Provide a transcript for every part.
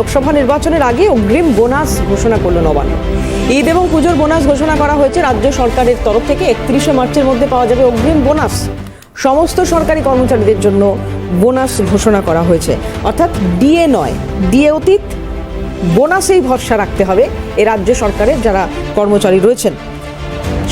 লোকসভা নির্বাচনের আগে অগ্রিম বোনাস ঘোষণা করল নবান্ন। ঈদ এবং পুজোর বোনাস ঘোষণা করা হয়েছে রাজ্য সরকারের তরফ থেকে। একত্রিশে মার্চের মধ্যে পাওয়া যাবে অগ্রিম বোনাস। সমস্ত সরকারি কর্মচারীদের জন্য বোনাস ঘোষণা করা হয়েছে। অর্থাৎ ডিএ নয়, ডিএ অতীত। বোনাসেই ভরসা রাখতে হবে এ রাজ্য সরকারের যারা কর্মচারী রয়েছেন।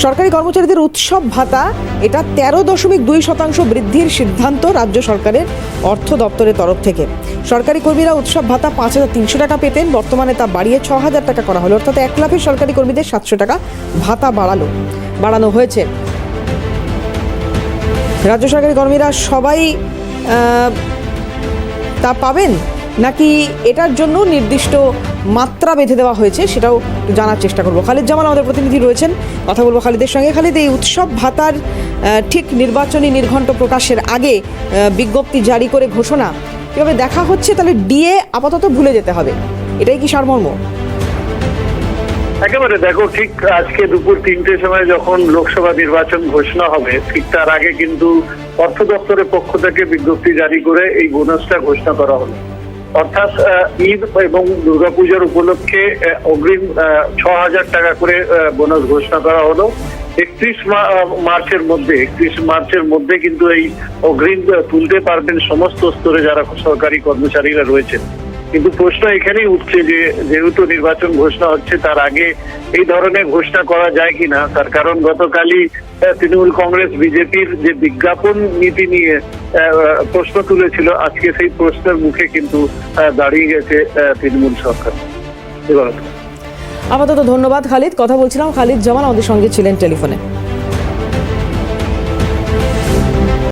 সরকারি কর্মচারীদের উৎসব ভাতা, এটা তেরো দশমিক দুই শতাংশ বৃদ্ধির সিদ্ধান্ত রাজ্য সরকারের অর্থ দপ্তরের তরফ থেকে। সরকারি কর্মীরা উৎসব ভাতা পাঁচ হাজার তিনশো টাকা পেতেন, বর্তমানে তা বাড়িয়ে ছ হাজার টাকা করা হলো, অর্থাৎ এক লাখের সরকারি কর্মীদের সাতশো টাকা ভাতা বাড়ালো, বাড়ানো হয়েছে। রাজ্য সরকারি কর্মীরা সবাই তা পাবেন? নাকি এটার জন্য নির্দিষ্ট মাত্রা বেঁধে দেওয়া হয়েছে সেটাও জানার চেষ্টা করব। খালিদ জামাল আমাদের প্রতিনিধি রয়েছেন। কথা বলব খালিদের সঙ্গে। খালিদ, এই উৎসব ভাতার ঠিক নির্বাচনী নির্ঘণ্ট প্রকাশের আগে বিজ্ঞপ্তি জারি করে ঘোষণা। কীভাবে দেখা হচ্ছে, তাহলে ডিএ আপাতত ভুলে যেতে হবে। এটাই কি সারমর্ম? একেবারে দেখো, ঠিক আজকে দুপুর তিনটের সময় যখন লোকসভা নির্বাচন ঘোষণা হবে, ঠিক তার আগে কিন্তু অর্থ দপ্তরের পক্ষ থেকে বিজ্ঞপ্তি জারি করে এই বোনাসটা ঘোষণা করা হলো। অর্থাৎ ঈদ এবং দুর্গাপূজার উপলক্ষে অগ্রিম ছ হাজার টাকা করে বোনাস ঘোষণা করা হলো। একত্রিশ মার্চের মধ্যে, একত্রিশ মার্চের মধ্যে কিন্তু এই অগ্রিম তুলতে পারবেন সমস্ত স্তরে যারা সরকারি কর্মচারীরা রয়েছেন। কিন্তু প্রশ্ন এখানেই উঠছে যে, যেহেতু নির্বাচন ঘোষণা হচ্ছে, তার আগে এই ধরনের ঘোষণা করা যায় কিনা? তার কারণ গতকালই তৃণমূল কংগ্রেস, বিজেপির যে বিজ্ঞাপন নীতি নিয়ে প্রশ্ন তুলেছিল, আজকে সেই প্রশ্নের মুখে কিন্তু দাঁড়িয়ে গেছে তৃণমূল সরকার। আপাতত ধন্যবাদ, খালিদ। কথা বলছিলাম খালিদ জামাল, আমাদের সঙ্গে ছিলেন টেলিফোনে।